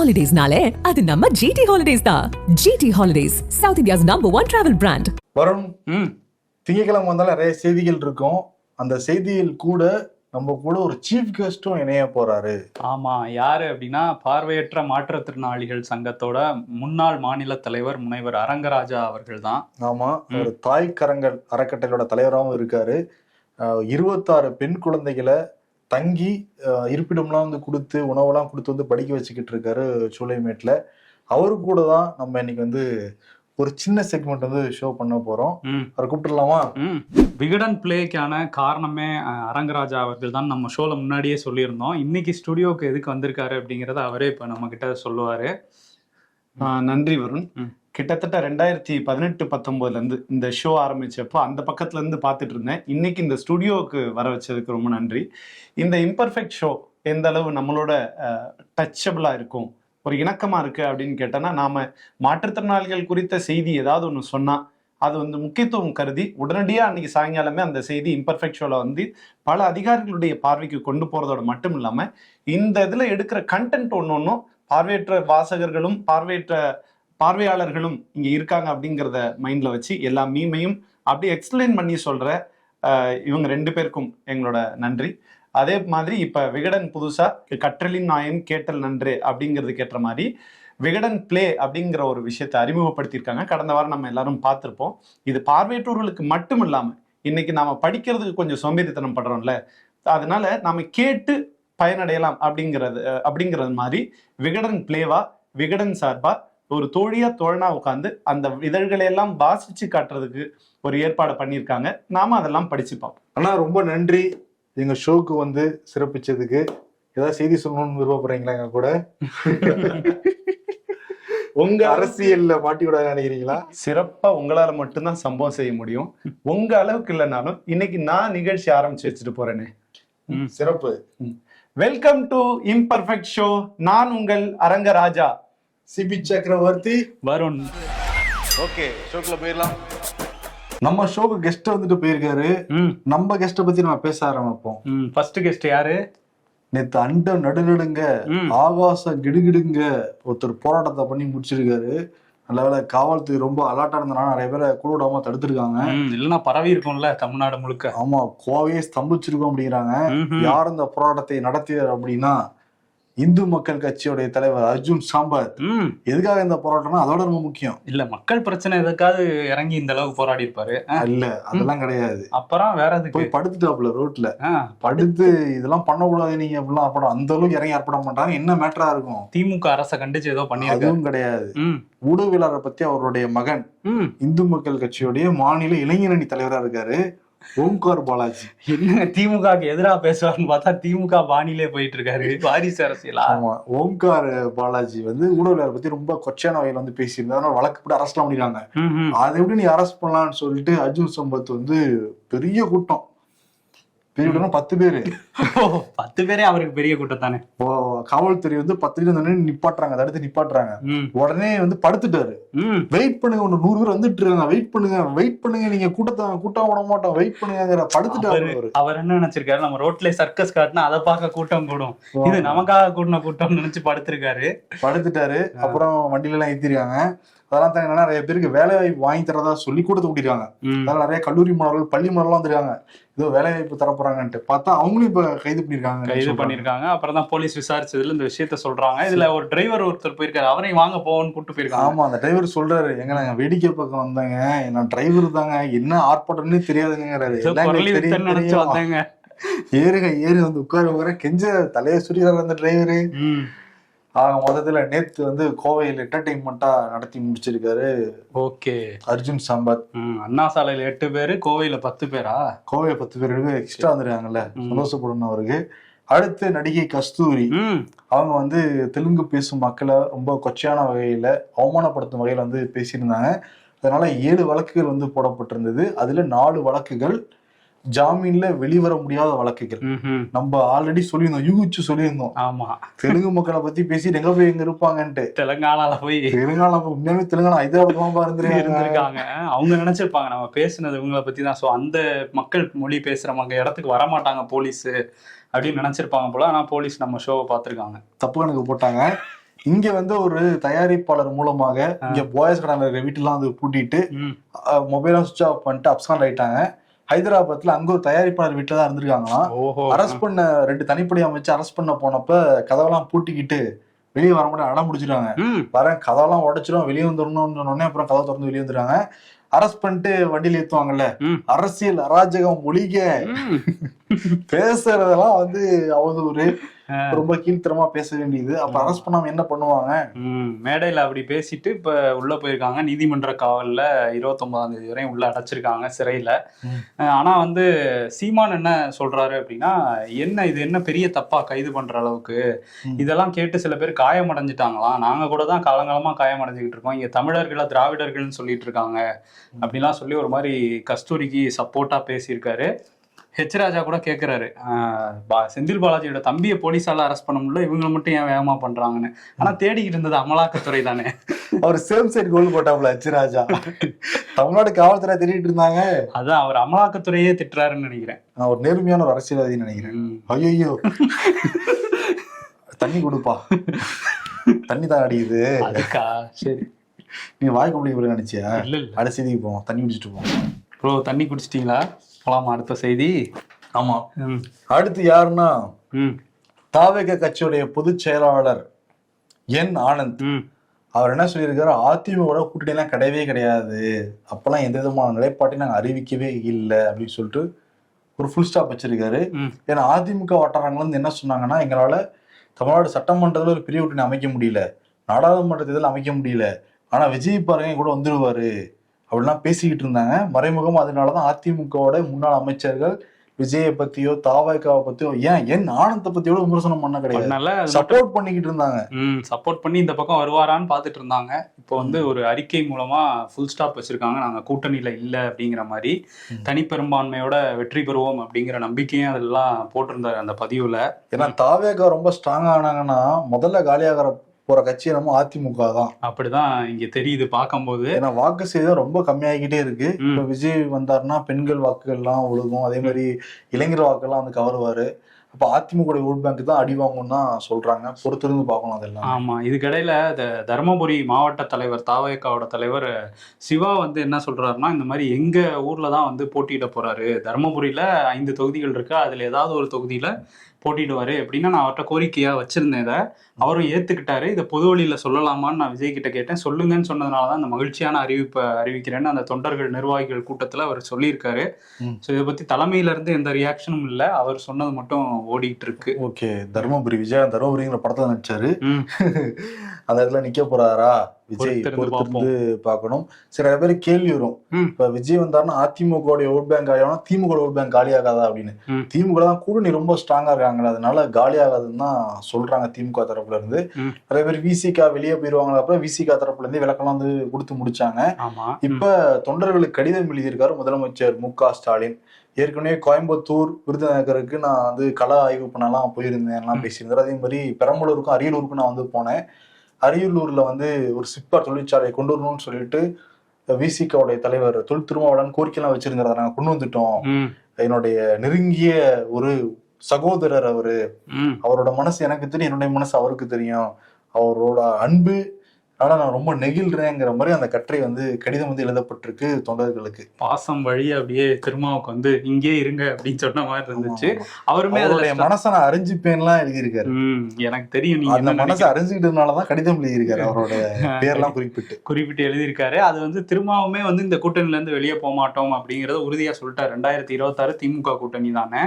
ஹாலிடேஸ்னாலே அது நம்ம ஜிடி ஹாலிடேஸ் தான். GT holidays south India's number one travel brand Varun ம். திங்கக்கிழமை வந்தாலும் நிறைய செய்திகள் இருக்கும். அந்த செய்திகள் கூட நம்ம கூட ஒரு சீஃப் கெஸ்டும் இணைய போறாரு. ஆமா யாரு அப்படின்னா பார்வையற்ற மாற்றுத்திறனாளிகள் சங்கத்தோட முன்னாள் மாநில தலைவர் முனைவர் அரங்கராஜா அவர்கள் தான் ஆமா ஒரு தாய் கரங்கள் அறக்கட்டளையோட தலைவராகவும் இருக்காரு. இருபத்தாறு பெண் குழந்தைகளை தங்கி இருப்பிடம்லாம் வந்து கொடுத்து உணவெல்லாம் கொடுத்து வந்து படிக்க வச்சுக்கிட்டு இருக்காரு சூளைமேட்ல. அவரு கூட தான் நம்ம இன்னைக்கு வந்து ஒரு சின்ன செக்மெண்ட் வந்து ஷோ பண்ண போறோம். அவரை கூப்பிட்டுலாமா விகடன் பிளேக்கான காரணமே அரங்கராஜா அவர்கள் தான் நம்ம ஷோல முன்னாடியே சொல்லியிருந்தோம். இன்னைக்கு ஸ்டுடியோக்கு எதுக்கு வந்திருக்காரு அப்படிங்கறத அவரே இப்ப நம்ம கிட்ட சொல்லுவாரு நன்றி வருண். ம். கிட்டத்தட்ட ரெண்டாயிரத்தி பதினெட்டு பத்தொன்போதுலேருந்து இந்த ஷோ ஆரம்பித்தப்போ அந்த பக்கத்துலேருந்து பார்த்துட்டு இருந்தேன். இன்னைக்கு இந்த ஸ்டுடியோவுக்கு வர வச்சதுக்கு ரொம்ப நன்றி. இந்த இம்பர்ஃபெக்ட் ஷோ எந்த அளவு நம்மளோட டச்சபிளாக இருக்கும் ஒரு இணக்கமாக இருக்குது அப்படின்னு கேட்டோன்னா நாம் மாற்றுத்திறனாளிகள் குறித்த செய்தி ஏதாவது ஒன்று சொன்னால் அது வந்து முக்கியத்துவம் கருதி உடனடியாக அன்னைக்கு சாயங்காலமே அந்த செய்தி இம்பர்ஃபெக்ட் ஷோவில் வந்து பல அதிகாரிகளுடைய பார்வைக்கு கொண்டு போகிறதோட மட்டும் இல்லாமல் இந்த இதில் எடுக்கிற கண்டென்ட் ஒன்று ஒன்றும் பார்வையற்ற வாசகர்களும் பார்வையற்ற பார்வையாளர்களும் இங்க இருக்காங்க அப்படிங்கிறத மைண்ட்ல வச்சு எல்லா மீமையும் அப்படியே எக்ஸ்பிளைன் பண்ணி சொல்ற இவங்க ரெண்டு பேருக்கும் எங்களோட நன்றி. அதே மாதிரி இப்ப விகடன் புதுசா கற்றலின் நாயன் கேட்டல் நன்று அப்படிங்கிறது கேட்ட மாதிரி விகடன் பிளே அப்படிங்கிற ஒரு விஷயத்தை அறிமுகப்படுத்தியிருக்காங்க. கடந்த வாரம் நம்ம எல்லாரும் பார்த்துருப்போம். இது பார்வையற்றோர்களுக்கு மட்டும் இல்லாம இன்னைக்கு நாம படிக்கிறதுக்கு கொஞ்சம் சோம்பேறித்தனம் படுறோம்ல. அதனால நாம கேட்டு பயனடையலாம் அப்படிங்கிறது அப்படிங்கிறது மாதிரி விகடன் பிளேவா விகடன் சார்பா ஒரு தோழியா தோழனா உட்காந்து அந்த இதழ்களை எல்லாம் வாசிச்சு காட்டுறதுக்கு ஒரு ஏற்பாடு பண்ணியிருக்காங்க. நாம அதெல்லாம் படிச்சு பார்ப்போம். அண்ணா ரொம்ப நன்றி. எங்க ஷோக்கு வந்து சிறப்பிச்சதுக்கு. ஏதாவது செய்தி சொல்லணும்னு விருப்பப்படுறீங்களா எங்க கூட? உங்க அரசியல்ல மாட்டி விட நினைக்கிறீங்களா? சிறப்பா உங்களால மட்டும்தான் சம்பவம் செய்ய முடியும். உங்க அளவுக்கு இல்லைனாலும் இன்னைக்கு நான் நிகழ்ச்சி ஆரம்பிச்சு வச்சுட்டு போறேனே. சிறப்பு. வெல்கம் டு இம்பர்ஃபெக்ட் ஷோ நான் உங்கள் அரங்கராஜா. சிபி சக்கரவர்த்தி. வருண். ஓகே ஷோக்குள்ள போயிடலாம். நம்ம ஷோக்கு கெஸ்ட் வந்துட்டு போயிருக்காரு. நம்ம கெஸ்ட பத்தி நம்ம பேச ஆரம்பிப்போம். ம் ஃபர்ஸ்ட் கெஸ்ட் யாரு? நேத்து அண்ட நடுநடுங்க ஆகாசம் கிடுகிடுங்க ஒருத்தர் போராட்டத்தை பண்ணி முடிச்சிருக்காரு. நல்ல வேளை காவல்துறை ரொம்ப அலர்ட்டா இருந்தனால நிறைய பேரை கூட விடாம தடுத்திருக்காங்க. இல்லைன்னா பரவி இருக்கும்ல தமிழ்நாடு முழுக்க. ஆமா கோவையே ஸ்தம்பிச்சிருக்கோம் அப்படிங்கிறாங்க. யார் இந்த போராட்டத்தை நடத்தியவர் அப்படின்னா இந்து மக்கள் கட்சியுடைய தலைவர் அர்ஜுன் சாம்பத் எதுக்காக இந்த போராட்டம்னா அதோட ரொம்ப முக்கியம். இல்ல மக்கள் பிரச்சனை எதுக்காவது இறங்கி இந்த அளவுக்கு போராடி இருப்பாரு இல்ல அதெல்லாம் கிடையாது. அப்புறம் வேற எதுக்கு? போய் படுத்துட்டாப்ல ரோட்ல. படுத்து இதெல்லாம் பண்ணக்கூடாது நீங்க அப்படிலாம் அர்ப்படம் அந்த அளவுக்கு இறங்கி அர்ப்படம் பண்றாங்க என்ன மேட்டரா இருக்கும்? திமுக அரசை கண்டிச்சு ஏதோ பண்ணியிருக்காரு அதுவும் கிடையாது. ஊடகவியலாளரை பத்தி அவருடைய மகன் இந்து மக்கள் கட்சியுடைய மாநில இளைஞரணி தலைவரா இருக்காரு. ஓம்கார் பாலாஜி. என்ன திமுகக்கு எதிரா பேசுவார்னு பார்த்தா திமுக பாணியிலே போயிட்டு இருக்காரு வாரிசு அரசியலா? ஆமா ஓம்கார் பாலாஜி வந்து ஊடகவியலாளரை பத்தி ரொம்ப கொச்சையான வகையில வந்து பேசியிருந்தாரு. வழக்கு போட்டு அரெஸ்ட்லாம் பண்ணிருக்காங்க. அதை எப்படி நீ அரெஸ்ட் பண்ணலாம்னு சொல்லிட்டு அர்ஜுன் சம்பத் வந்து பெரிய கூட்டம். கூட்டம் பத்து பேரு. பத்து பேரே அவருக்கு பெரிய கூட்டம் தானே ஓ, காவல்துறை வந்து பத்து பேர் நின்னு நிப்பாட்டுறாங்க தடுத்து நிப்பாட்டுறாங்க. உடனே வந்து படுத்துட்டாரு. வெயிட் பண்ணுங்க ஒண்ணு நூறு பேர் வந்துட்டு இருக்காங்க. வெயிட் பண்ணுங்க வெயிட் பண்ணுங்க நீங்க கூட்டத்தை கூட்டம் விட மாட்டோம். வெயிட் பண்ணுங்கிற படுத்துட்டாரு அவரு- என்ன நினைச்சிருக்காரு? நம்ம ரோட்ல சர்க்கஸ் காட்டினா அதை பார்க்க கூட்டம் கூடும். இது நமக்காக கூட்டின கூட்டம் நினைச்சு படுத்திருக்காரு. படுத்துட்டாரு. அப்புறம் வண்டியில எல்லாம் ஏத்திருக்காங்க. அதெல்லாம் தாங்க நிறைய பேருக்கு வேலை வாய்ப்பு வாங்கி தரதா சொல்லி கூட்டத்தை கூட்டிருக்காங்க. அதனால நிறைய கல்லூரி மாணவர்கள் பள்ளி மாணவர்கள் வந்துருக்காங்க. ஏதோ வேலை வாய்ப்பு தரப்போறாங்கன்ட்டு பார்த்தா அவங்களும் இப்ப கைது பண்ணிருக்காங்க கைது பண்ணிருக்காங்க. அப்புறம் தான் போலீஸ் விசாரிச்சதுல இந்த விஷயத்த சொல்றாங்க. இதுல ஒரு டிரைவர் ஒருத்தர் போயிருக்காரு. அவரையும் வாங்க போவோன்னு கூட்டு போயிருக்காங்க. ஆமா அந்த டிரைவர் சொல்றாரு. எங்க நாங்க வேடிக்கை பக்கம் வந்தாங்க. நான் டிரைவர் தாங்க. என்ன ஆர்ப்பாட்டம்னு தெரியாதுங்கிறாரு. நினைச்சு. வந்தாங்க. ஏறுங்க ஏறி வந்து உட்கார உட்கார கெஞ்ச தலையை சுரியாரு அந்த டிரைவரு. ஆக மொத்தத்துல நேத்து வந்து கோவையில் என்டர்டைன்மெண்டா நடத்தி முடிச்சிருக்காரு ஓகே. அர்ஜுன் சம்பத். அண்ணா சாலையில எட்டு பேரு கோவையில பத்து பேரா? கோவை பத்து பேருக்கு எக்ஸ்ட்ரா வந்துருக்காங்கல்ல. சந்தோஷப்படணும் அவருக்கு. அடுத்து நடிகை கஸ்தூரி. அவங்க வந்து தெலுங்கு பேசும் மக்களை ரொம்ப கொச்சையான வகையில அவமானப்படுத்தும் வகையில வந்து பேசியிருந்தாங்க. அதனால ஏழு வழக்குகள் வந்து போடப்பட்டிருந்தது. அதுல நாலு வழக்குகள் ஜாமீன்ல வெளிவர முடியாத வழக்குகள். நம்ம ஆல்ரெடி சொல்லியிருந்தோம் யூகிச்சு சொல்லியிருந்தோம். ஆமா. தெலுங்கு மக்களை பத்தி பேசிட்டு எங்க போய் எங்க இருப்பாங்கன்ட்டு. தெலுங்கானால போய் தெலுங்கானா உண்மையாவே தெலுங்கானா ஹைதராபாத் இருந்திருக்காங்க இருந்திருக்காங்க. அவங்க நினைச்சிருப்பாங்க நம்ம பேசுனது இவங்கள பத்தி தான். ஸோ அந்த மக்கள் மொழி பேசுற மக்க இடத்துக்கு வர மாட்டாங்க போலீஸ் அப்படின்னு நினைச்சிருப்பாங்க போல. ஆனா போலீஸ் நம்ம ஷோவை பார்த்திருக்காங்க. தப்பு கணக்கு போட்டாங்க. இங்க வந்து ஒரு தயாரிப்பாளர் மூலமாக இங்க போயஸ் கடை இருக்கிற வீட்டுலாம் வந்து பூட்டிட்டு மொபைலாம் சுவிச் ஆஃப் பண்ணிட்டு அப்சான் ஆயிட்டாங்க. ஹைதராபாத்ல அங்க ஒரு தயாரிப்பாளர் வீட்டுல தான் இருந்திருக்காங்களாம். அரெஸ்ட் பண்ண ரெண்டு தனிப்படை அமைச்சு அரெஸ்ட் பண்ண போனப்ப கதவெல்லாம் பூட்டிக்கிட்டு வெளியே வர முடியாது அடம் முடிச்சிருக்காங்க ம். வரேன் கதவெல்லாம் உடைச்சிரும் வெளியே வந்துடணும்னு சொன்னோடனே அப்புறம் கதவை திறந்து வெளியே வந்துடுறாங்க. அரெஸ்ட் பண்ணிட்டு வண்டியில ஏத்துவாங்கல்ல. அரசியல் அராஜகம் மொழிக ம். பேசுறதெல்லாம் வந்து அவதூறு. ரொம்ப கீழ்த்தரமா பேச வேண்டியது. அப்ப அரெஸ்ட் பண்ணாம என்ன பண்ணுவாங்க? மேடையில் அப்படி பேசிட்டு இப்போ உள்ள போயிருக்காங்க. நீதிமன்ற காவலில் இருபத்தொன்பதாம் தேதி வரையும் உள்ள அடைச்சிருக்காங்க சிறையில். ஆனா வந்து சீமான் என்ன சொல்றாரு அப்படின்னா என்ன இது என்ன பெரிய தப்பா கைது பண்ற அளவுக்கு. இதெல்லாம் கேட்டு சில பேர் காயமடைஞ்சிட்டாங்களாம். நாங்க கூட தான் காலங்காலமா காயமடைஞ்சுக்கிட்டு இருக்கோம். இங்க தமிழர்களை திராவிடர்கள்னு சொல்லிட்டு இருக்காங்க. அப்படிலாம் சொல்லி ஒரு மாதிரி கஸ்தூரிக்கு சப்போர்ட்டா பேசியிருக்காரு. ஹெச் ராஜா கூட கேட்கிறாரு செந்தில் பாலாஜியோட தம்பியை போலீஸால அரெஸ்ட் பண்ண முடியல இவங்களை மட்டும் ஏன் வேகமா பண்றாங்கன்னு. ஆனா தேடிக்கிட்டு இருந்தது அமலாக்கத்துறை தானே. அவர் சேம் சைடு கோல் போட்டாப்ல அச்சுராஜா தமிழ்நாடு காவல்துறை தேடிட்டு இருந்தாங்க. அதான் அவர் அமலாக்கத்துறையே திட்டுறாருன்னு நினைக்கிறேன். நான் ஒரு நேர்மையான ஒரு அரசியல்வாதின்னு நினைக்கிறேன். ஐயோ தண்ணி கொடுப்பா. தண்ணி தான் அடிக்குது. அதுக்கா? சரி. நீ வாய்க்கு முடிக்க நினைச்சியா? இல்ல இல்ல. அடுத்த செய்திக்கு போவோம். தண்ணி குடிச்சிட்டு போவோம். ப்ரோ தண்ணி குடிச்சிட்டீங்களா? போலாமா அடுத்த செய்தி? ஆமா. ம். அடுத்து யாருன்னா? தாவேக கட்சியுடைய பொதுச் செயலாளர் என் ஆனந்த். அவர் என்ன சொல்லியிருக்காரு? அதிமுக கூட்டணி எல்லாம் கிடையவே கிடையாது. அப்பெல்லாம் எந்த விதமான நிலைப்பாட்டையும் நாங்க அறிவிக்கவே இல்லை அப்படின்னு சொல்லிட்டு ஒரு ஃபுல் ஸ்டாப் வச்சிருக்காரு. ஏன்னா அதிமுக வட்டாரங்கள் வந்து என்ன சொன்னாங்கன்னா எங்களால தமிழ்நாடு சட்டமன்றத்தில் ஒரு பெரிய கூட்டணி அமைக்க முடியல. நாடாளுமன்ற தேர்தல் அமைக்க முடியல. ஆனா விஜய் பாருங்க கூட வந்துருவாரு. அப்படிலாம் பேசிக்கிட்டு இருந்தாங்க. மறைமுகம் அதனாலதான் அதிமுகவோட முன்னாள் அமைச்சர்கள் விஜயை பத்தியோ தாவாய்க்காவை பத்தியோ ஏன் என் ஆனந்த பத்தியோட விமர்சனம் பண்ண கிடையாது. சப்போர்ட் பண்ணிக்கிட்டு இருந்தாங்க. சப்போர்ட் பண்ணி இந்த பக்கம் வருவாரான்னு பார்த்துட்டு இருந்தாங்க. இப்போ வந்து ஒரு அறிக்கை மூலமா ஃபுல் ஸ்டாப் வச்சிருக்காங்க. நாங்க கூட்டணியில இல்ல அப்படிங்கிற மாதிரி. தனிப்பெரும்பான்மையோட வெற்றி பெறுவோம் அப்படிங்கிற நம்பிக்கையும் அதெல்லாம் போட்டிருந்தாரு அந்த பதிவுல. ஏன்னா தாவேகா ரொம்ப ஸ்ட்ராங் ஆனாங்கன்னா முதல்ல காலியாகிற போற கட்சி நம்ம அதிமுக தான். அப்படிதான் இங்க தெரியுது பார்க்கும்போது. ஏன்னா வாக்கு சேதம் ரொம்ப கம்மியாகிக்கிட்டே இருக்கு. இப்ப விஜய் வந்தாருன்னா பெண்கள் வாக்குகள்லாம் ஒழுகும். அதே மாதிரி இளைஞர் வாக்குகள்லாம் வந்து கவருவாரு. அப்ப அதிமுக ஓட் பேங்க் தான் அடி வாங்கும்னு தான் சொல்றாங்க. பொறுத்திருந்து பார்க்கணும் அதெல்லாம். ஆமா இதுக்கிடையில இந்த தருமபுரி மாவட்ட தலைவர் தாவயக்காவோட தலைவர் சிவா வந்து என்ன சொல்றாருன்னா இந்த மாதிரி எங்க ஊர்ல தான் வந்து போட்டியிட போறாரு. தருமபுரியில ஐந்து தொகுதிகள் இருக்கு. அதுல ஏதாவது ஒரு தொகுதியில போட்டியிடுவாரு அப்படின்னு நான் அவர்கிட்ட கோரிக்கையா வச்சிருந்தேன் இதை. அவரும் ஏத்துக்கிட்டாரு. இதை பொது வழியில சொல்லலாமான்னு நான் விஜய் கிட்ட கேட்டேன். சொல்லுங்கன்னு சொன்னதுனால தான் அந்த மகிழ்ச்சியான அறிவிப்பை அறிவிக்கிறேன்னு அந்த தொண்டர்கள் நிர்வாகிகள் கூட்டத்துல அவர் சொல்லியிருக்காரு. ஸோ இதை பத்தி தலைமையில இருந்து எந்த ரியாக்ஷனும் இல்லை. அவர் சொன்னது மட்டும் ஓடிட்டு இருக்கு. ஓகே தருமபுரி விஜய் தருமபுரிங்கிற படத்துல நடிச்சாரு. அந்த இடத்துல நிக்க போறாரா? விஜய் பொறுத்திருந்து பார்க்கணும். சில பேர் கேள்வி வரும். இப்ப விஜய் வந்தாருன்னா அதிமுக ஓட் பேங்க் ஆகிடும் திமுக ஓட் பேங்க் காலியாகாதா அப்படின்னு. ம். திமுக தான் கூட்டணி ரொம்ப ஸ்ட்ராங்கா இருக்காங்களா அதனால காலியாகாதுன்னு தான் சொல்றாங்க திமுக தரப்புல இருந்து. நிறைய பேர் விசிகா வெளியே போயிருவாங்க அப்புறம் விசிகா தரப்புல இருந்து விளக்கெல்லாம் வந்து கொடுத்து முடிச்சாங்க. இப்ப தொண்டர்களுக்கு கடிதம் எழுதியிருக்காரு முதலமைச்சர் மு க ஸ்டாலின். ஏற்கனவே கோயம்புத்தூர் விருதுநகருக்கு நான் வந்து கள ஆய்வு பண்ணலாம் போயிருந்தேன் எல்லாம் ம். பேசியிருந்தாரு. அதே மாதிரி பெரம்பலூருக்கும் அரியலூருக்கும் நான் வந்து போனேன். அரியலூர்ல வந்து ஒரு சிப்பர் தொழிற்சாலையை கொண்டு வரணும்னு சொல்லிட்டு விசிகாவுடைய தலைவர் தொல் திருமாவளவன் கோரிக்கைலாம் வச்சிருந்தாரு அதை நாங்க கொண்டு வந்துட்டோம். என்னுடைய நெருங்கிய ஒரு சகோதரர் அவரு. அவரோட மனசு எனக்கு தெரியும் என்னுடைய மனசு அவருக்கு தெரியும். அவரோட அன்பு ஆனா நான் ரொம்ப நெகிழ்றேங்கிற மாதிரி அந்த கட்டுரை வந்து கடிதம் வந்து எழுதப்பட்டிருக்கு தொண்டர்களுக்கு. பாசம் வழி அப்படியே திருமாவுக்கு வந்து இங்கே இருங்க அப்படின்னு சொன்ன மாதிரி இருந்துச்சு. அவருமே அதுல அவருடைய மனசை நான் அறிஞ்சுப்பேன்லாம் எழுதியிருக்காரு. எனக்கு தெரியும் நீங்க அந்த மனசை அறிஞ்சுக்கிட்டதுனாலதான் கடிதம் எழுதியிருக்காரு அவரோட பேர்லாம் குறிப்பிட்டு. குறிப்பிட்டு எழுதியிருக்காரு. அது வந்து திருமாவுமே வந்து இந்த கூட்டணில இருந்து வெளியே போக மாட்டோம் அப்படிங்கறத உறுதியா சொல்லிட்டாரு. ரெண்டாயிரத்தி இருபத்தாறு திமுக கூட்டணி தானே.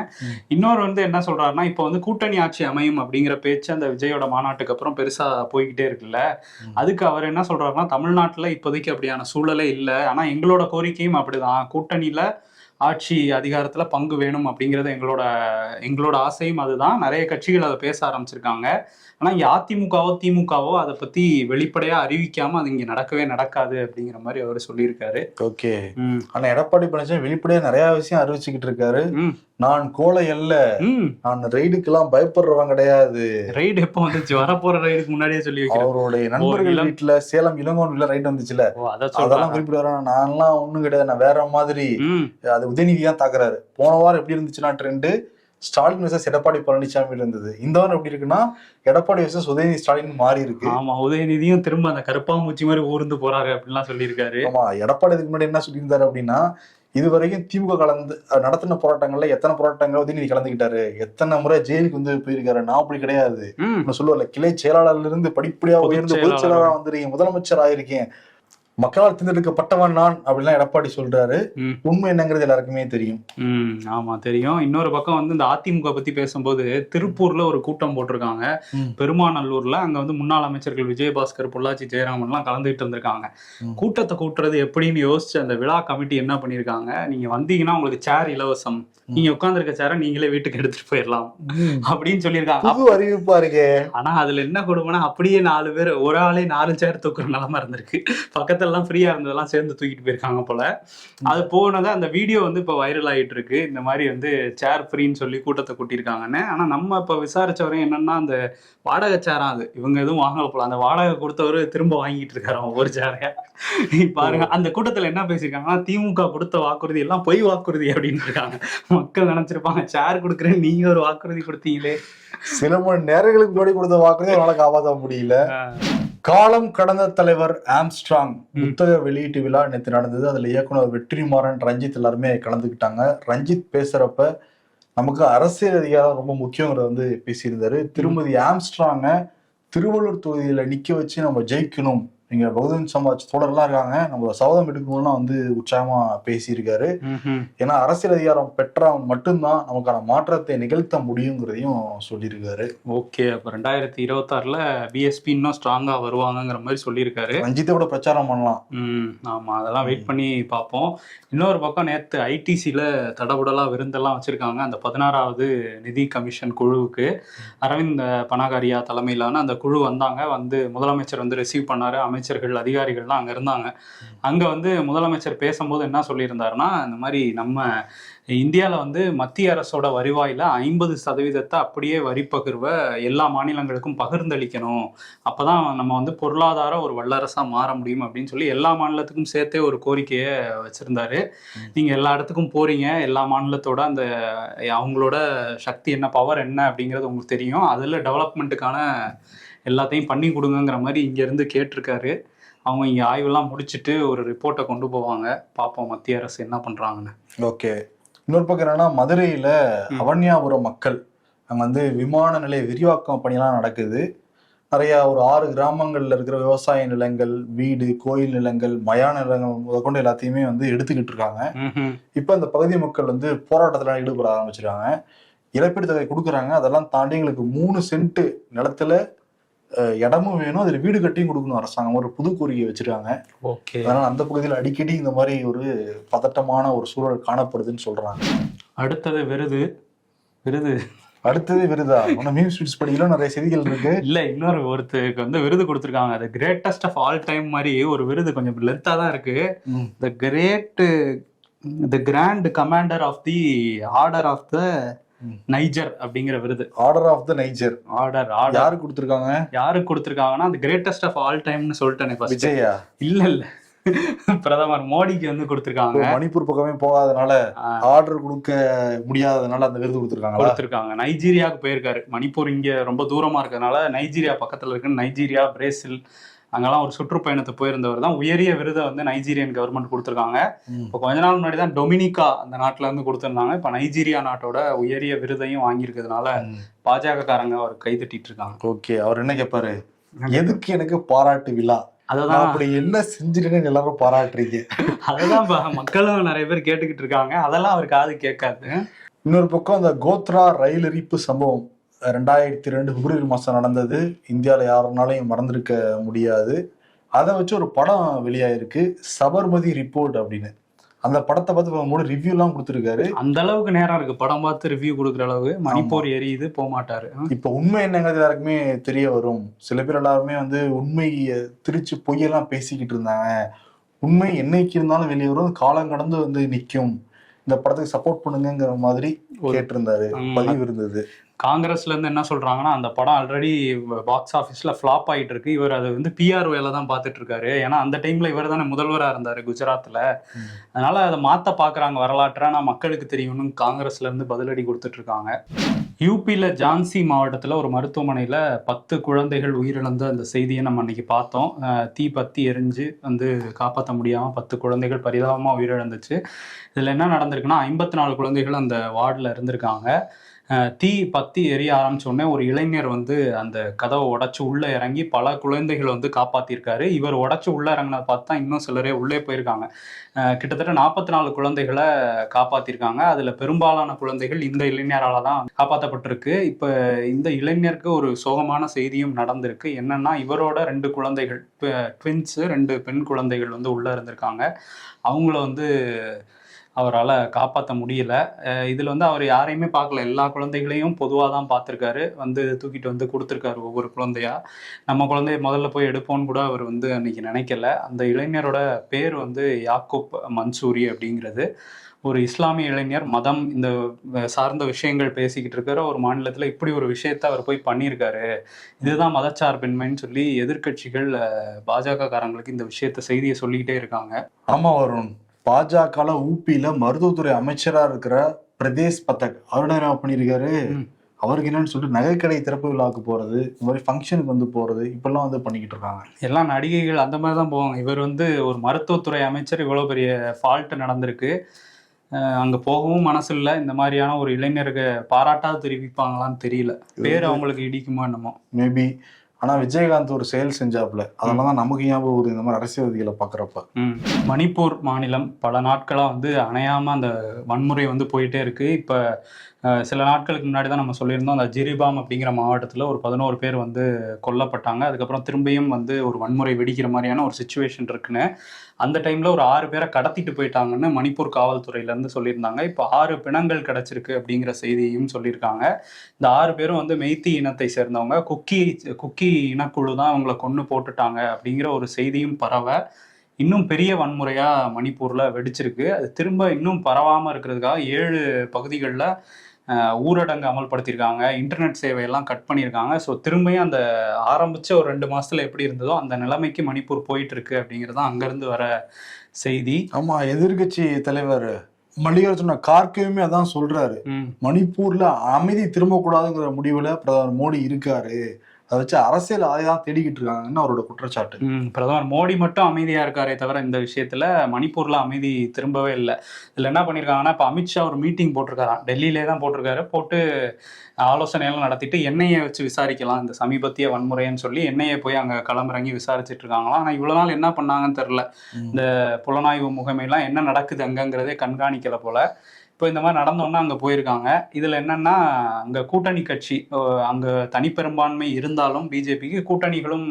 இன்னொரு வந்து என்ன சொல்றாருன்னா இப்போ வந்து கூட்டணி ஆட்சி அமையும் அப்படிங்கிற பேச்சு அந்த விஜயோட மாநாட்டுக்கு அப்புறம் பெருசா போய்கிட்டே இருக்குல்ல. ம். அதுக்கு அவர் என்ன சொல்றாருன்னா தமிழ்நாட்டுல இப்போதைக்கு அப்படியான சூழலே இல்லை. ஆனா எங்களோட கோரிக்கையும் அப்படிதான். கூட்டணியில ஆட்சி அதிகாரத்துல பங்கு வேணும் அப்படிங்கிறது எங்களோட எங்களோட ஆசையும் அதுதான். நிறைய கட்சிகள் அதை பேச ஆரம்பிச்சிருக்காங்க. ஆனா இங்க அதிமுகவோ திமுகவோ அதை பத்தி வெளிப்படையா அறிவிக்காம அது இங்க நடக்கவே நடக்காது அப்படிங்கிற மாதிரி அவர் சொல்லியிருக்காரு. ஓகே. ம், ஆனா எடப்பாடி பழனிசாமி வெளிப்படையா நிறைய விஷயம் அறிவிச்சுக்கிட்டு இருக்காரு. நான் கோலை அல்ல. நான் ரெய்டுக்கெல்லாம் பயப்படுறவன் கிடையாது. ரைடு எப்போ வந்துச்சு? வரப்போற ரைடுக்கு முன்னாடியே சொல்லி அவருடைய நண்பர்கள் வீட்டுல சேலம் இளங்கோன் வீட்டுல ரைடு வந்துச்சுல. அதெல்லாம் சொல்றாங்க குறிப்பிடுறாரு நான்லாம் ஒண்ணும் கிடையாது. நான் வேற மாதிரி. அது உதயநிதி தான் தாக்குறாரு. போன வாரம் எப்படி இருந்துச்சுன்னா ட்ரெண்டு ஸ்டாலின் விசஸ் எடப்பாடி பழனிசாமி இருந்தது. இந்த வாரம் எப்படி இருக்குன்னா எடப்பாடி விசஸ் உதயநிதி ஸ்டாலின் மாறி இருக்கு. ஆமா உதயநிதியும் திரும்ப அந்த கருப்பாம்பூச்சி மாதிரி ஊர்ந்து போறாரு அப்படின்லாம் சொல்லியிருக்காரு. ஆமா எடப்பாடி இதுக்கு முன்னாடி என்ன சொல்லியிருந்தாரு அப்படின்னா இது வரைக்கும் திமுக கலந்து நடத்தின போராட்டங்கள்ல எத்தனை போராட்டங்கள் உதயநிதி கலந்துக்கிட்டாரு எத்தனை முறை ஜெயிலுக்கு வந்து போயிருக்காரு? நான் அப்படி கிடையாது. சொல்லுவல கிளை செயலாளர்ல இருந்து படிப்படியா உயர்ந்து பொதுச் செயலாளர். செயலாளரா. வந்திருக்கேன் முதலமைச்சர் ஆயிருக்கேன். மக்களால் தேர்ந்தெடுக்கப்பட்டவன் நான் அப்படிலாம் எடப்பாடி சொல்றாரு. உண்மை என்னங்கிறது எல்லாருக்குமே தெரியும். ம் ஆமா தெரியும். இன்னொரு பக்கம் வந்து இந்த அதிமுக பத்தி பேசும்போது திருப்பூர்ல ஒரு கூட்டம் போட்டிருக்காங்க. பெருமாநல்லூர்ல அங்க வந்து முன்னாள் அமைச்சர்கள் விஜயபாஸ்கர் பொள்ளாச்சி ஜெயராமன் எல்லாம் கலந்துட்டு இருந்திருக்காங்க. கூட்டத்தை கூட்டுறது எப்படின்னு யோசிச்சு அந்த விழா கமிட்டி என்ன பண்ணிருக்காங்க நீங்க வந்தீங்கன்னா உங்களுக்கு சேர் இலவசம். நீங்க உட்கார்ந்திருக்க சேரை நீங்களே வீட்டுக்கு எடுத்துட்டு போயிடலாம். அப்படின்னு சொல்லியிருக்காங்க. அறிவிப்பா இருக்கே. ஆனா அதுல என்ன கொடுமைனா அப்படியே நாலு பேர் ஒரு ஆளே நாலு சேர் தூக்குற நிலமா இருந்திருக்கு. பக்கத்துல எல்லாம் ஃப்ரீயா இருந்ததெல்லாம் சேர்ந்து தூக்கிட்டு போயிருக்காங்க போல. அது போனது அந்த வீடியோ வந்து இப்ப வைரல் ஆயிட்டு இருக்கு இந்த மாதிரி வந்து சேர் ஃப்ரீன்னு சொல்லி கூட்டத்தை கூட்டியிருக்காங்கன்னு. ஆனா நம்ம இப்ப விசாரிச்ச வரையும் என்னன்னா அந்த வாடகை சேரா அது. இவங்க எதுவும் வாங்கல போல. அந்த வாடகை கொடுத்தவரு திரும்ப வாங்கிட்டு இருக்காரு ஒரு சேரைய பாருங்க அந்த கூட்டத்துல என்ன பேசியிருக்காங்கன்னா திமுக கொடுத்த வாக்குறுதி எல்லாம் பொய் வாக்குறுதி அப்படின்னு இருக்காங்க. மக்கள் நினைச்சிருப்பாங்க சேர் கொடுக்குறேன் நீங்க ஒரு வாக்குறுதி கொடுத்தீங்களே. சில மணி நேரங்களுக்கு முன்னாடி கொடுத்த வாக்குறுதி அவனால காப்பாற்ற முடியல. காலம் கடந்த தலைவர் ஆம்ஸ்ட்ராங் புத்தக வெளியீட்டு விழா நேற்று நடந்தது. அதுல இயக்குனர் வெற்றிமாறன் ரஞ்சித் எல்லாருமே கலந்துக்கிட்டாங்க. ரஞ்சித் பேசுறப்ப நமக்கு அரசியல் அதிகாரம் ரொம்ப முக்கியங்கிறத வந்து பேசியிருந்தாரு. திருமதி ஆம்ஸ்ட்ராங்க திருவள்ளூர் தொகுதியில நிக்க வச்சு நம்ம ஜெயிக்கணும். இங்க பகுஜன் சமாஜ் தோழர்லாம் இருக்காங்க. நம்ம சபதம் எடுக்கணும்லாம் வந்து உற்சாகமா பேசியிருக்காரு. ஏன்னா அரசியல் அதிகாரம் பெற்றா மட்டும்தான் நமக்கான மாற்றத்தை நிகழ்த்த முடியுங்கிறதையும் சொல்லியிருக்காரு. ஓகே. அப்ப ரெண்டாயிரத்தி இருபத்தாறுல பிஎஸ்பி இன்னும் ஸ்ட்ராங்கா வருவாங்கங்கிற மாதிரி சொல்லியிருக்காரு. ரஞ்சித்தை கூட பிரச்சாரம் பண்ணலாம். ம் ஆமா. அதெல்லாம் வெயிட் பண்ணி பார்ப்போம். இன்னொரு பக்கம் நேத்து ஐடிசியில தடபுடலா விருந்தெல்லாம் வச்சிருக்காங்க. அந்த பதினாறாவது நிதி கமிஷன் குழுவுக்கு. அரவிந்த் பனாகாரியா தலைமையிலான அந்த குழு வந்தாங்க. வந்து முதலமைச்சர் வந்து ரிசீவ் பண்ணாரு. அமைச்சர்கள் அதிகாரிகள்லாம் அங்க இருந்தாங்க. அங்க வந்து முதலமைச்சர் பேசும்போது என்ன சொல்லியிருந்தாருன்னா இந்த மாதிரி நம்ம இந்தியாவில் வந்து மத்திய அரசோட வருவாயில ஐம்பது சதவீதத்தை அப்படியே வரி பகிர்வை எல்லா மாநிலங்களுக்கும் பகிர்ந்தளிக்கணும். அப்பதான் நம்ம வந்து பொருளாதார ஒரு வல்லரசா மாற முடியும் அப்படின்னு சொல்லி எல்லா மாநிலத்துக்கும் சேர்த்தே ஒரு கோரிக்கையை வச்சிருந்தாரு. நீங்க எல்லா இடத்துக்கும் போறீங்க எல்லா மாநிலத்தோட அந்த அவங்களோட சக்தி என்ன பவர் என்ன அப்படிங்கிறது உங்களுக்கு தெரியும். அதுல டெவலப்மெண்ட்டுக்கான எல்லாத்தையும் பண்ணி கொடுங்கங்கிற மாதிரி இங்க இருந்து கேட்டிருக்காரு. அவங்க இங்க ஆய்வெல்லாம் முடிச்சுட்டு ஒரு ரிப்போர்ட்டை கொண்டு போவாங்க. பார்ப்போம் மத்திய அரசு என்ன பண்றாங்கன்னு. ஓகே. இன்னொரு பக்கம் என்னன்னா மதுரையில. அவன்யாபுரம் மக்கள் அங்க வந்து விமான நிலைய விரிவாக்கம் பணியெல்லாம் நடக்குது. நிறைய ஒரு ஆறு கிராமங்கள்ல இருக்கிற விவசாய நிலங்கள் வீடு கோயில் நிலங்கள் மயான நிலங்கள் முதற்கொண்டு எல்லாத்தையுமே வந்து எடுத்துக்கிட்டு இருக்காங்க. இப்ப இந்த பகுதி மக்கள் வந்து போராட்டத்துல ஈடுபட ஆரம்பிச்சிருக்காங்க. இழப்பீடு தொகை கொடுக்குறாங்க. அதெல்லாம் தாண்டி எங்களுக்கு மூணு சென்ட் நிலத்துல இடமும் வேணும். அதுல வீடு கட்டியும் கொடுக்கணும் அரசாங்கம். ஒரு புது கோரிக்கை வச்சிருக்காங்க. ஓகே. அதனால அந்த பகுதியில் அடிக்கடி இந்த மாதிரி ஒரு பதட்டமான ஒரு சூழல் காணப்படுதுன்னு சொல்றாங்க. அடுத்தது விருது. விருது. அடுத்தது விருதா? உன மீம் ஸ்வீட்ஸ் படிக்கலாம் நிறைய செய்திகள் இருக்கு. இல்ல இன்னொரு ஒருத்தருக்கு வந்து விருது கொடுத்துருக்காங்க. அது கிரேட்டஸ்ட் ஆஃப் ஆல் டைம் மாதிரி ஒரு விருது கொஞ்சம் லென்த்தா தான் இருக்கு. The great the grand commander of the order of the. Niger அப்படிங்கிற விருது. Order of the Niger order order யாரு கொடுத்திருக்காங்க? யாருக்கு கொடுத்துருக்காங்கன்னா அந்த கிரேட்டஸ்ட் ஆஃப் ஆல் டைம்னு சொல்லிட்டேனே. விஜயா? இல்ல இல்ல. பிரதமர் மோடிக்கு வந்து கொடுத்துருக்காங்க. மணிப்பூர் பக்கமே போகாதனால. ஆர்டர் கொடுக்க முடியாததுனால அந்த விருது கொடுத்திருக்காங்களா? கொடுத்துருக்காங்க. நைஜீரியாவுக்கு போயிருக்காரு. மணிப்பூர் இங்க ரொம்ப தூரமா இருக்கறனால நைஜீரியா பக்கத்துல இருக்கு நைஜீரியா பிரேசில் அங்கெல்லாம் ஒரு சுற்றுப்பயணத்தை போயிருந்தவர் தான். உயரிய விருதை வந்து நைஜீரியன் கவர்மெண்ட் கொடுத்துருக்காங்க. இப்போ கொஞ்ச நாள் முன்னாடி தான் டொமினிகா அந்த நாட்டுல இருந்து கொடுத்துருந்தாங்க. இப்போ நைஜீரியா நாட்டோட உயரிய விருதையும் வாங்கியிருக்கிறதுனால. பாஜக காரங்க அவர் கை தட்டிட்டு இருக்காங்க ஓகே அவர் என்ன கேட்பாரு எதுக்கு எனக்கு பாராட்டு விழா? நான் அததான் அப்படி என்ன செஞ்சிருக்கேன்னு எல்லாரும் பாராட்டுறீங்க. ப- மக்களும் நிறைய பேர் கேட்டுக்கிட்டு இருக்காங்க. அதெல்லாம் அவர் காது கேட்காது. இன்னொரு பக்கம் அந்த கோத்ரா ரயில் எரிப்பு சம்பவம். ரெண்டாயிரத்தி ரெண்டு பிப்ரவரி மாசம் நடந்தது. இந்தியாவில் யாருனாலையும் மறந்திருக்க முடியாது. அதை வச்சு ஒரு படம் வெளியாயிருக்கு. சபர்மதி ரிப்போர்ட் அப்படின்னு. அந்த படத்தை பார்த்து மூணு ரிவ்யூலாம் கொடுத்துருக்காரு. அந்த அளவுக்கு நேரம் இருக்கு. படம் பார்த்து ரிவ்யூ கொடுக்குற அளவு. மணிப்பூர் எரியுது போக மாட்டாரு. இப்ப உண்மை என்னங்கிறது யாருக்குமே தெரிய வரும். சில பேர் எல்லாருமே வந்து உண்மையை திரிச்சு பொய்யெல்லாம் பேசிக்கிட்டு இருந்தாங்க. உண்மை என்னைக்கு இருந்தாலும் வெளியே வரும். காலம் கடந்து வந்து நிக்கும் இந்த படத்துக்கு சப்போர்ட் பண்ணுங்கிற மாதிரி கேட்டிருந்தாரு. பதிவு இருந்தது. காங்கிரஸ்லேருந்து என்ன சொல்கிறாங்கன்னா அந்த படம் ஆல்ரெடி பாக்ஸ் ஆஃபீஸில் ஃப்ளாப் ஆகிட்டு இருக்கு இவர் அது வந்து பிஆர் வேலை தான் பார்த்துட்டு இருக்காரு ஏன்னா அந்த டைமில் இவர் தானே முதல்வராக இருந்தார் குஜராத்தில் அதனால் அதை மாற்ற பார்க்குறாங்க வரலாற்றை. நான் மக்களுக்கு தெரியும்னு காங்கிரஸ்லேருந்து பதிலடி கொடுத்துட்ருக்காங்க யூபியில் ஜான்சி மாவட்டத்தில் ஒரு மருத்துவமனையில் பத்து குழந்தைகள் உயிரிழந்த அந்த செய்தியை நம்ம அன்னைக்கு பார்த்தோம். தீ பத்தி எரிஞ்சு வந்து காப்பாற்ற முடியாமல் பத்து குழந்தைகள் பரிதாபமாக உயிரிழந்துச்சு. இதில் என்ன நடந்திருக்குன்னா ஐம்பத்தி நாலு குழந்தைகள் அந்த வார்டில் இருந்திருக்காங்க. தீ பத்தி எரிய ஆரம்பிச்ச உடனே ஒரு இளைஞர் வந்து அந்த கதவை உடச்சி உள்ளே இறங்கி பல குழந்தைகள் வந்து காப்பாத்திருக்காரு. இவர் உடச்சி உள்ள இறங்கினதை பார்த்தா இன்னும் சிலரே உள்ளே போயிருக்காங்க. கிட்டத்தட்ட நாற்பத்தி நாலு குழந்தைகளை காப்பாத்திருக்காங்க. அதுல பெரும்பாலான குழந்தைகள் இந்த இளைஞரால தான் காப்பாற்றப்பட்டிருக்கு இப்போ இந்த இளைஞருக்கு ஒரு சோகமான செய்தியும் நடந்திருக்கு. என்னன்னா இவரோட ரெண்டு குழந்தைகள் ட்வின்ஸு ரெண்டு பெண் குழந்தைகள் வந்து உள்ளே இருந்திருக்காங்க. அவங்கள வந்து அவரால் காப்பாற்ற முடியல. இதில் வந்து அவர் யாரையுமே பார்க்கல. எல்லா குழந்தைகளையும் பொதுவாக தான் பார்த்துருக்காரு. வந்து தூக்கிட்டு வந்து கொடுத்துருக்காரு ஒவ்வொரு குழந்தையா. நம்ம குழந்தைய முதல்ல போய் எடுப்போம்னு கூட அவர் வந்து அன்னைக்கு நினைக்கல. அந்த இளைஞரோட பேர் வந்து யாக்கூப் மன்சூரி அப்படிங்கிறது. ஒரு இஸ்லாமிய இளைஞர் மதம் இந்த சார்ந்த விஷயங்கள் பேசிக்கிட்டு இருக்கிற ஒரு மாநிலத்தில் இப்படி ஒரு விஷயத்த அவர் போய் பண்ணியிருக்காரு. இதுதான் மதச்சார்பின்மைன்னு சொல்லி எதிர்க்கட்சிகள் பாஜக காரங்களுக்கு இந்த விஷயத்த செய்தியை சொல்லிக்கிட்டே இருக்காங்க. ஆமாம் வருண். பாஜகல ஊபியில மருத்துவத்துறை அமைச்சரா இருக்கிற பிரதேஷ் பதக் அவரோட என்ன பண்ணியிருக்காரு. அவருக்கு என்னன்னு சொல்லிட்டு நகைக்கடை திறப்பு விழாவுக்கு போறது இந்த மாதிரி ஃபங்க்ஷனுக்கு வந்து போறது இப்பெல்லாம் வந்து பண்ணிக்கிட்டு இருக்காங்க. எல்லாம் நடிகைகள் அந்த மாதிரி தான் போவாங்க. இவர் வந்து ஒரு மருத்துவத்துறை அமைச்சர் இவ்வளோ பெரிய ஃபால்ட் நடந்திருக்கு. அங்க போகவும் மனசு இல்லை இந்த மாதிரியான ஒரு இளைஞருக்கு பாராட்டாவது தெரிவிப்பாங்களான்னு தெரியல. பேர் அவங்களுக்கு இடிக்குமோ என்னமோ. மேபி ஆனா விஜயகாந்த் ஒரு செயல் செஞ்சாப்புல. அதெல்லாம் தான் நமக்கு ஞாபகம் வருது இந்த மாதிரி அரசியல்வாதிகளை பாக்குறப்ப. ம். மணிப்பூர் மாநிலம் பல நாட்களா வந்து அணையாம அந்த வன்முறை வந்து போயிட்டே இருக்கு. இப்ப சில நாட்களுக்கு முன்னாடி தான் நம்ம சொல்லியிருந்தோம் அந்த ஜிரிபாம் அப்படிங்கிற மாவட்டத்தில் ஒரு பதினோரு பேர் வந்து கொல்லப்பட்டாங்க. அதுக்கப்புறம் திரும்பியும் வந்து ஒரு வன்முறை வெடிக்கிற மாதிரியான ஒரு சுச்சுவேஷன் இருக்குன்னு. அந்த டைம்ல ஒரு ஆறு பேரை கடத்திட்டு போயிட்டாங்கன்னு மணிப்பூர் காவல்துறையில இருந்து சொல்லியிருந்தாங்க. இப்போ ஆறு பிணங்கள் கிடைச்சிருக்கு அப்படிங்கிற செய்தியையும் சொல்லியிருக்காங்க. இந்த ஆறு பேரும் வந்து மெய்த்தி இனத்தை சேர்ந்தவங்க. குக்கி குக்கி இனக்குழு தான் அவங்கள கொன்று போட்டுட்டாங்க அப்படிங்கிற ஒரு செய்தியும் பரவ இன்னும் பெரிய வன்முறையா மணிப்பூர்ல வெடிச்சிருக்கு. அது திரும்ப இன்னும் பரவாம இருக்கிறதுக்காக ஏழு பகுதிகளில் ஊரடங்கு அமல்படுத்தியிருக்காங்க இன்டர்நெட் சேவையெல்லாம் கட் பண்ணியிருக்காங்க. ஸோ திரும்பியும் அந்த ஆரம்பிச்ச ஒரு ரெண்டு மாசத்துல எப்படி இருந்ததோ அந்த நிலைமைக்கு மணிப்பூர் போயிட்டு இருக்கு அப்படிங்கிறது தான் அங்கிருந்து வர செய்தி. ஆமா எதிர்க்கட்சி தலைவர் மல்லிகார்ஜுன கார்கேவுமே அதான் சொல்றாரு. மணிப்பூர்ல அமைதி திரும்பக்கூடாதுங்கிற முடிவுல பிரதமர் மோடி இருக்காரு. அதை வச்சு அரசியல் அதை தான் தேடிக்கிட்டு இருக்காங்கன்னு அவரோட குற்றச்சாட்டு. பிரதமர் மோடி மட்டும் அமைதியா இருக்காரே தவிர இந்த விஷயத்துல மணிப்பூர்ல அமைதி திரும்பவே இல்லை. இதுல என்ன பண்ணிருக்காங்கன்னா இப்ப அமித்ஷா ஒரு மீட்டிங் போட்டிருக்காராம். டெல்லியிலே தான் போட்டிருக்காரு. போட்டு ஆலோசனையெல்லாம் நடத்திட்டு எண்ணெயை வச்சு விசாரிக்கலாம். இந்த சமீபத்திய வன்முறைன்னு சொல்லி எண்ணெயை போய் அங்க களமிறங்கி விசாரிச்சுட்டு இருக்காங்களாம். ஆனா இவ்வளவு நாள் என்ன பண்ணாங்கன்னு தெரியல. இந்த புலனாய்வு முகமையெல்லாம் என்ன நடக்குது அங்கங்கிறதே கண்காணிக்கல போல. இப்போ இந்த மாதிரி நடந்தோன்னா அங்கே போயிருக்காங்க. இதில் என்னன்னா அங்கே கூட்டணி கட்சி அங்க தனிப்பெரும்பான்மை இருந்தாலும் பிஜேபிக்கு கூட்டணிகளும்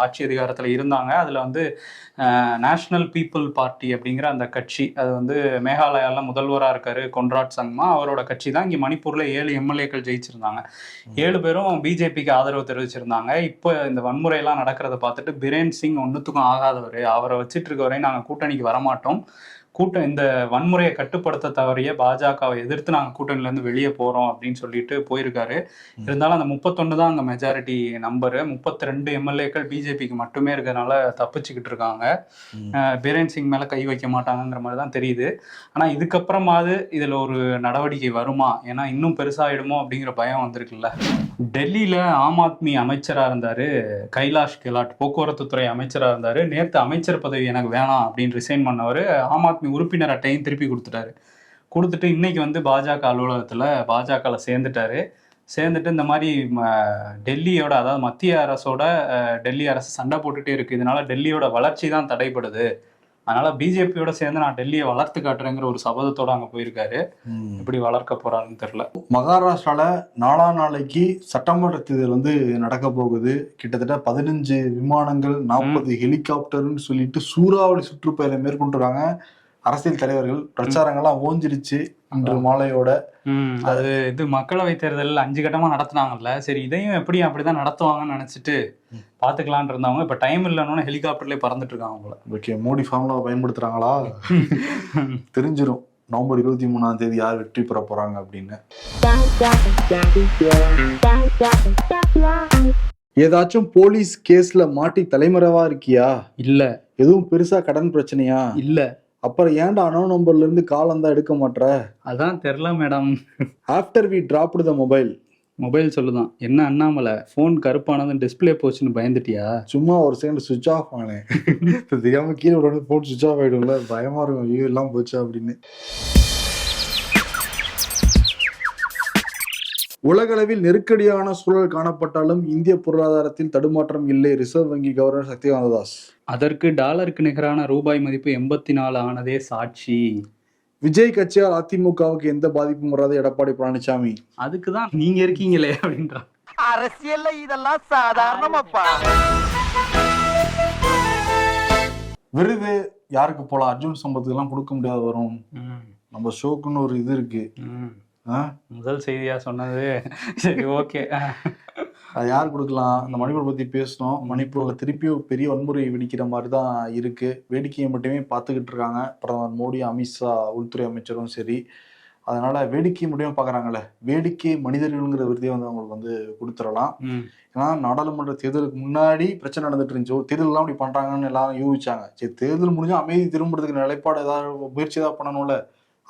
ஆட்சி அதிகாரத்தில் இருந்தாங்க. அதில் வந்து நேஷனல் பீப்புள் பார்ட்டி அப்படிங்கிற அந்த கட்சி அது வந்து மேகாலயால முதல்வராக இருக்காரு கொன்ராட் சங்மா. அவரோட கட்சி தான் இங்கே மணிப்பூரில் ஏழு எம்எல்ஏக்கள் ஜெயிச்சிருந்தாங்க. ஏழு பேரும் பிஜேபிக்கு ஆதரவு தெரிவிச்சிருந்தாங்க. இப்போ இந்த வன்முறையெல்லாம் நடக்கிறத பார்த்துட்டு பிரேன் சிங் ஒன்றுத்துக்கும் ஆகாதவர். அவரை வச்சிட்டு இருக்க நாங்கள் கூட்டணிக்கு வரமாட்டோம். கூட்டம் இந்த வன்முறையை கட்டுப்படுத்த தவறிய பாஜகவை எதிர்த்து நாங்கள் கூட்டணியிலேருந்து வெளியே போகிறோம் அப்படின்னு சொல்லிட்டு போயிருக்காரு. இருந்தாலும் அந்த முப்பத்தொன்று தான் அங்கே மெஜாரிட்டி நம்பரு முப்பத்தி ரெண்டு எம்எல்ஏக்கள் பிஜேபிக்கு மட்டுமே இருக்கிறதுனால தப்பிச்சுக்கிட்டு இருக்காங்க. பிரேன் சிங் மேலே கை வைக்க மாட்டாங்கங்கிற மாதிரி தான் தெரியுது. ஆனால் இதுக்கப்புறமாவது இதில் ஒரு நடவடிக்கை வருமா? ஏன்னா இன்னும் பெருசாகிடுமோ அப்படிங்கிற பயம் வந்திருக்குல்ல. டெல்லியில் ஆம் ஆத்மி அமைச்சராக இருந்தார் கைலாஷ் கெலாட் போக்குவரத்து துறை அமைச்சராக இருந்தார். நேற்று அமைச்சர் பதவி எனக்கு வேணாம் அப்படின்னு ரிசைன் பண்ணவர் ஆம் ஆத்மி உறுப்பினர் அட்டையும் திருப்பி கொடுத்துட்டாரு. கொடுத்துட்டு இன்னைக்கு வந்து பாஜக அலுவலகத்தில் பாஜகவில் சேர்ந்துட்டாரு. சேர்ந்துட்டு இந்த மாதிரி ம, டெல்லியோட அதாவது மத்திய அரசோட டெல்லி அரசு சண்டை போட்டுகிட்டே இருக்கு. இதனால டெல்லியோட வளர்ச்சி தான் தடைப்படுது அதனால பிஜேபியோட சேர்ந்து நான் டெல்லியை வளர்த்து காட்டுறேங்கிற ஒரு சபதத்தோட அங்க போயிருக்காரு. எப்படி வளர்க்க போறாருன்னு தெரியல. மகாராஷ்டிரால நாலாம் நாளைக்கு சட்டமன்ற தேர்தல் வந்து நடக்க போகுது. கிட்டத்தட்ட பதினஞ்சு விமானங்கள் நாற்பது ஹெலிகாப்டர்னு சொல்லிட்டு சூறாவளி சுற்றுப்பயணம் மேற்கொண்டிருக்காங்க அரசியல் தலைவர்கள் பிரச்சாரங்கள்லாம் ஓஞ்சிருச்சு. இன்று மாலையோட. அது இது மக்களவை தேர்தல் அஞ்சு கட்டமா நடத்துனாங்கல்ல. சரி இதையும் எப்படி அப்படிதான் நடத்துவாங்கன்னு நினைச்சிட்டு பாத்துக்கலாம்னு இருந்தவங்க இப்ப டைம் இல்லைன்னு ஹெலிகாப்டர்லயே பறந்துட்டு இருக்காங்க போல. Okay Modi formula பயன்படுத்துறாங்களா? தெரிஞ்சிரும். நவம்பர் இருபத்தி மூணாம் தேதி யார் வெற்றி பெற போறாங்க அப்படின்னு. ஏதாச்சும் போலீஸ் கேஸ்ல மாட்டி தலைமறைவா இருக்கியா? இல்ல. எதுவும் பெருசா கடன் பிரச்சனையா? இல்ல. அப்புறம் ஏன்டா அனோ நம்பர்ல இருந்து கால் வந்தா எடுக்க மாட்ற? அதான் தெரில madam after we dropped the mobile mobile சொல்லுதான். என்ன அண்ணாமலை? ஃபோன் கருப்பானதும் டிஸ்ப்ளே போச்சுன்னு பயந்துட்டியா? சும்மா ஒரு செகண்ட் சுவிச் ஆஃப் ஆனேன் தெரியாம கீழே உடனே போட்டு சுவிச் ஆஃப் ஆயிடும்ல. பயமா இருக்கும். ஐயோ எல்லாம் போச்சு அப்படின்னு. உலகளவில் நெருக்கடியான சூழல் காணப்பட்டாலும் இந்திய பொருளாதாரத்தில் தடுமாற்றம் இல்லை. ரிசர்வ் வங்கி கவர்னர் சக்திகாந்த தாஸ் அதற்கு டாலருக்கு நிகரான ரூபாய் மதிப்பு எண்பத்தி நாலு ஆனதே சாட்சி. விஜய் கட்சியால் அதிமுகவுக்கு எந்த பாதிப்பும் வராது எடப்பாடி பழனிசாமி அதுக்கு தான் நீங்க இருக்கீங்களே அப்படின்றான் அரசியல்ல இதெல்லாம் சாதாரணமாப்பா. விருது யாருக்கு போலாம்? அர்ஜுன் சம்பத்துக்கு எல்லாம் கொடுக்க முடியாது வரும். நம்ம ஷோக்குன்னு ஒரு இது இருக்கு? முதல் செய்தியா சொன்னது. சரி ஓகே. அது யார் கொடுக்கலாம்? இந்த மணிப்பூர் பத்தி பேசணும். மணிப்பூர்ல திருப்பியும் பெரிய வன்முறை வெடிக்கிற மாதிரி தான் இருக்கு. வேடிக்கையை மட்டுமே பார்த்துக்கிட்டு இருக்காங்க. பிரதமர் மோடி அமித்ஷா உள்துறை அமைச்சரும் சரி. அதனால வேடிக்கை மட்டுமே பார்க்கறாங்கல்ல வேடிக்கை மனிதர்கள்ங்கிற விருதையை வந்து அவங்களுக்கு வந்து கொடுத்துடலாம். ஏன்னா நாடாளுமன்ற தேர்தலுக்கு முன்னாடி பிரச்சனை நடந்துட்டு இருந்துச்சு. தேர்தல்லாம் இப்படி பண்றாங்கன்னு எல்லாரும் யூகிச்சாங்க. சரி தேர்தல் முடிஞ்சா அமைதி திரும்புறதுக்கு நிலைப்பாடு ஏதாவது முயற்சி ஏதாவது பண்ணணும்ல.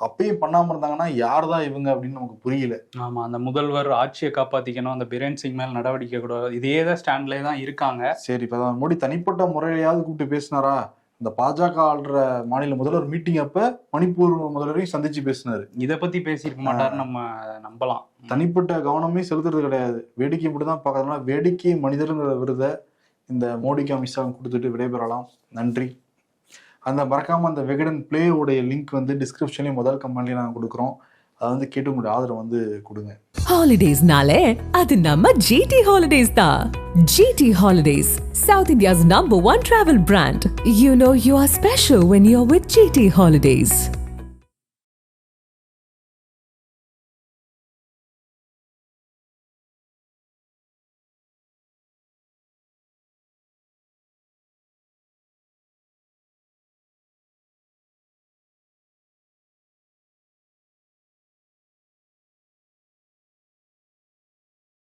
அப்பயும் பண்ணாம இருந்தாங்கன்னா யார் தான் இவங்க அப்படின்னு நமக்கு புரியல. ஆமா அந்த முதல்வர் ஆட்சியை காப்பாத்திக்கணும் அந்த பிரேன் சிங் மேல் நடவடிக்கை கூட இதே தான் ஸ்டாண்ட்லேயே தான் இருக்காங்க. சரி பிரதமர் மோடி தனிப்பட்ட முறையிலையாவது கூப்பிட்டு பேசினாரா? இந்த பாஜக ஆள்ற மாநில முதல்வர் மீட்டிங் அப்ப மணிப்பூர் முதல்வரையும் சந்திச்சு பேசினாரு. இதை பத்தி பேசியிருக்க மாட்டாருன்னு நம்ம நம்பலாம். தனிப்பட்ட கவனமே செலுத்துறது கிடையாது. வேடிக்கை மட்டும் தான் பார்க்கறதுனால வேடிக்கை மனிதருங்கிற விருதை இந்த மோடிக்கு அமித்ஷா கொடுத்துட்டு விடைபெறலாம். நன்றி. அந்த மறக்காமல் அந்த விகடன் பிளேயோடைய லிங்க் வந்து டிஸ்கிரிப்ஷன்லேயும் முதல் கம்பெனிலையும் நாங்கள் கொடுக்குறோம் அதை வந்து கேட்டு உங்களுடைய ஆதரவு வந்து கொடுங்க ஹாலிடேஸ்னாலே அது நம்ம ஜிடி ஹாலிடேஸ் தான் GT holidays south India's number one travel brand you know you are special when you are with GT holidays